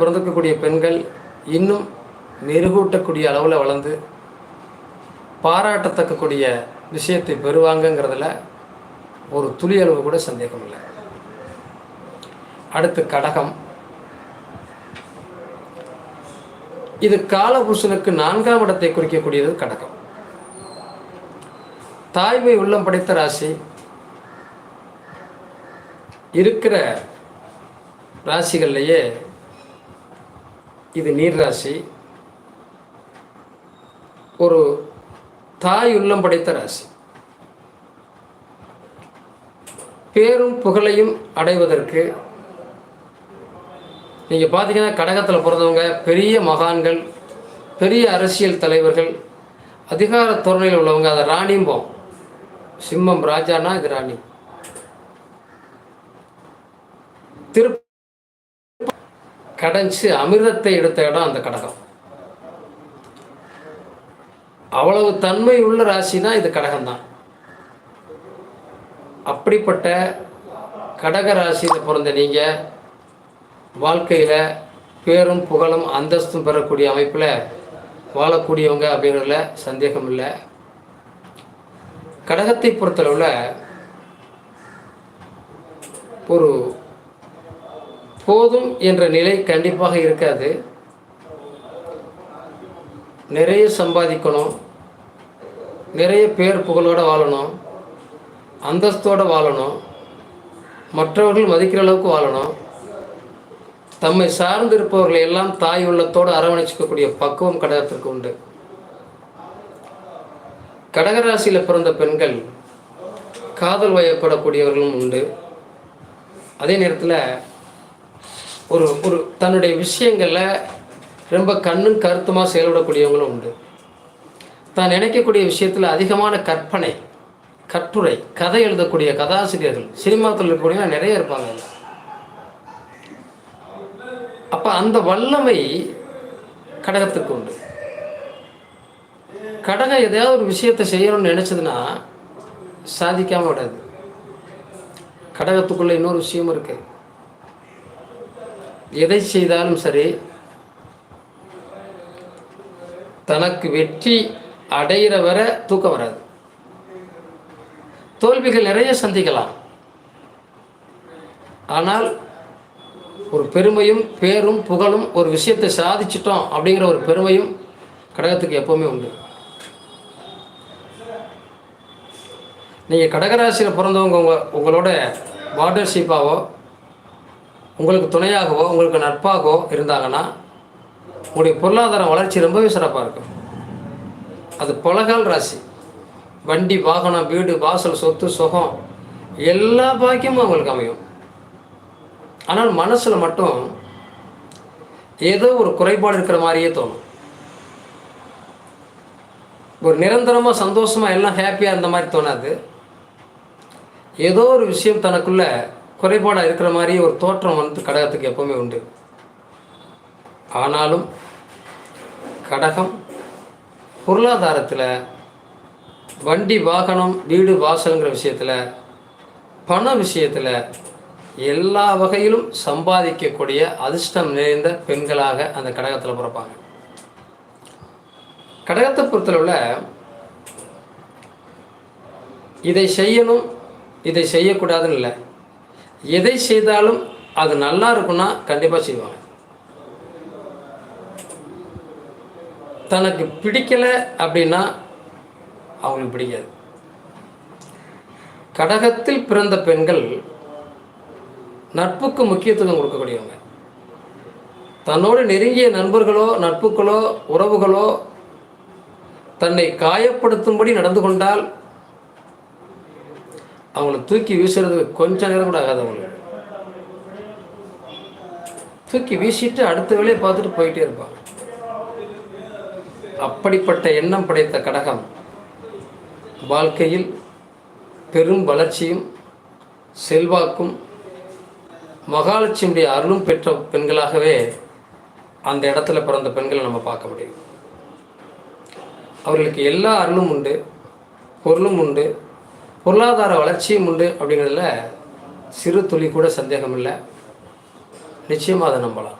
பிறந்திருக்கக்கூடிய பெண்கள் இன்னும் மெருகூட்டக்கூடிய அளவில் வளர்ந்து பாராட்டத்தக்கக்கூடிய விஷயத்தை பெறுவாங்கங்கிறதுல ஒரு துளி அளவு கூட சந்தேகம் இல்லை அடுத்து கடகம். இது காலபுருஷனுக்கு நான்காம் இடத்தை குறிக்கக்கூடியது கடகம். தாய்மை உள்ளம் படைத்த ராசி இருக்கிற ராசிகள்லேயே இது நீர் ராசி ஒரு தாய் உள்ளம் படைத்த ராசி. பேரும் புகழையும் அடைவதற்கு நீங்கள் பார்த்தீங்கன்னா கடகத்தில் பிறந்தவங்க பெரிய மகான்கள் பெரிய அரசியல் தலைவர்கள் அதிகார தோரணையில் உள்ளவங்க அதை ராணிம்போம் சிம்மம் ராஜானா இது ராணி. திரு கடைஞ்சி அமிர்தத்தை எடுத்த இடம் அந்த கடகம். அவ்வளவு தன்மை உள்ள ராசினா இது கடகம்தான். அப்படிப்பட்ட கடக ராசியில் பிறந்த நீங்கள் வாழ்க்கையில் பேரும் புகழும் அந்தஸ்தும் பெறக்கூடிய அமைப்பில் வாழக்கூடியவங்க அப்படிங்கிறதுல சந்தேகம் இல்லை. கடகத்தை பொறுத்தளவில் ஒரு போதும் என்ற நிலை கண்டிப்பாக இருக்காது. நிறைய சம்பாதிக்கணும். நிறைய பேர் புகழோடு வாழணும். அந்தஸ்தோடு வாழணும். மற்றவர்கள் மதிக்கிற அளவுக்கு வாழணும். தம்மை சார்ந்திருப்பவர்களை எல்லாம் தாய் உள்ளத்தோடு அரவணைச்சிக்கக்கூடிய பக்குவம் கடகத்திற்கு உண்டு. கடகராசியில் பிறந்த பெண்கள் காதல் வயப்படக்கூடியவர்களும் உண்டு. அதே நேரத்தில் ஒரு ஒரு தன்னுடைய விஷயங்களில் ரொம்ப கண்ணும் கருத்துமாக செயல்படக்கூடியவங்களும் உண்டு. தான் நினைக்கக்கூடிய விஷயத்தில் அதிகமான கற்பனை கட்டுரை கதை எழுதக்கூடிய கதாசிரியர்கள் சினிமாத்தில் இருக்கக்கூடிய நிறைய இருப்பாங்க அப்போ அந்த வல்லமை கடகத்துக்கு உண்டு. கடகம் எதையாவது ஒரு விஷயத்தை செய்யணும்னு நினச்சதுன்னா சாதிக்காமல் விடாது. கடகத்துக்குள்ளே இன்னொரு விஷயம் இருக்குது எதை செய்தாலும் சரி தனக்கு வெற்றி அடைகிற வர தூக்கம் வராது. தோல்விகள் நிறைய சந்திக்கலாம். ஆனால் ஒரு பெருமையும் பேரும் புகழும் ஒரு விஷயத்தை சாதிச்சிட்டோம் அப்படிங்கிற ஒரு பெருமையும் கடகத்துக்கு எப்போவுமே உண்டு. நீங்கள் கடகராசியில் பிறந்தவங்க உங்கள் உங்களோட பார்டர்ஷிப்பாவோ உங்களுக்கு துணையாகவோ உங்களுக்கு நட்பாகவோ இருந்தாங்கன்னா உங்களுடைய பொருளாதார வளர்ச்சி ரொம்பவே சிறப்பாக இருக்கும். அது பொலகால் ராசி. வண்டி வாகனம் வீடு வாசல் சொத்து சுகம் எல்லா பாக்கியமும் அவங்களுக்கு அமையும். ஆனால் மனசில் மட்டும் ஏதோ ஒரு குறைபாடு இருக்கிற மாதிரியே தோணும். ஒரு நிரந்தரமாக சந்தோஷமாக எல்லாம் ஹாப்பியாக இருந்த மாதிரி தோணாது. ஏதோ ஒரு விஷயம் தனக்குள்ளே குறைபாடாக இருக்கிற மாதிரி ஒரு தோற்றம் வந்து கடகத்துக்கு எப்பவுமே உண்டு. ஆனாலும் கடகம் பொருளாதாரத்தில் வண்டி வாகனம் வீடு வாசலுங்கிற விஷயத்தில் பண விஷயத்தில் எல்லா வகையிலும் சம்பாதிக்கக்கூடிய அதிர்ஷ்டம் நிறைந்த பெண்களாக அந்த கடகத்தில் பிறப்பாங்க. கடகத்தை பொறுத்தளவில் இதை செய்யணும் இதை செய்யக்கூடாதுன்னு இல்லை. எதை செய்தாலும் அது நல்லா இருக்குன்னா கண்டிப்பாக செய்வாங்க. தனக்கு பிடிக்கலை அப்படின்னா அவங்களுக்கு பிடிக்காது. கடகத்தில் பிறந்த பெண்கள் நட்புக்கு முக்கியத்துவம் கொடுக்கக்கூடியவங்க. தன்னோடு நெருங்கிய நண்பர்களோ நட்புகளோ உறவுகளோ தன்னை காயப்படுத்தும்படி நடந்து கொண்டால் அவங்கள தூக்கி வீசுறதுக்கு கொஞ்ச நேரம் கூட ஆகாது அவங்களுக்கு. தூக்கி வீசிட்டு அடுத்த வேலையை பார்த்துட்டு போயிட்டே இருப்பாங்க அப்படிப்பட்ட எண்ணம் படைத்த கடகம் வாழ்க்கையில் பெரும் வளர்ச்சியும் செல்வாக்கும் மகாலட்சுமியுடைய அருளும் பெற்ற பெண்களாகவே அந்த இடத்துல பிறந்த பெண்களை நம்ம பார்க்க முடியும். அவர்களுக்கு எல்லா அருளும் உண்டு பொருளும் உண்டு பொருளாதார வளர்ச்சியும் உண்டு அப்படிங்கிறதுல சிறு துளி கூட சந்தேகம் இல்லை நிச்சயமாக அதை நம்பலாம்.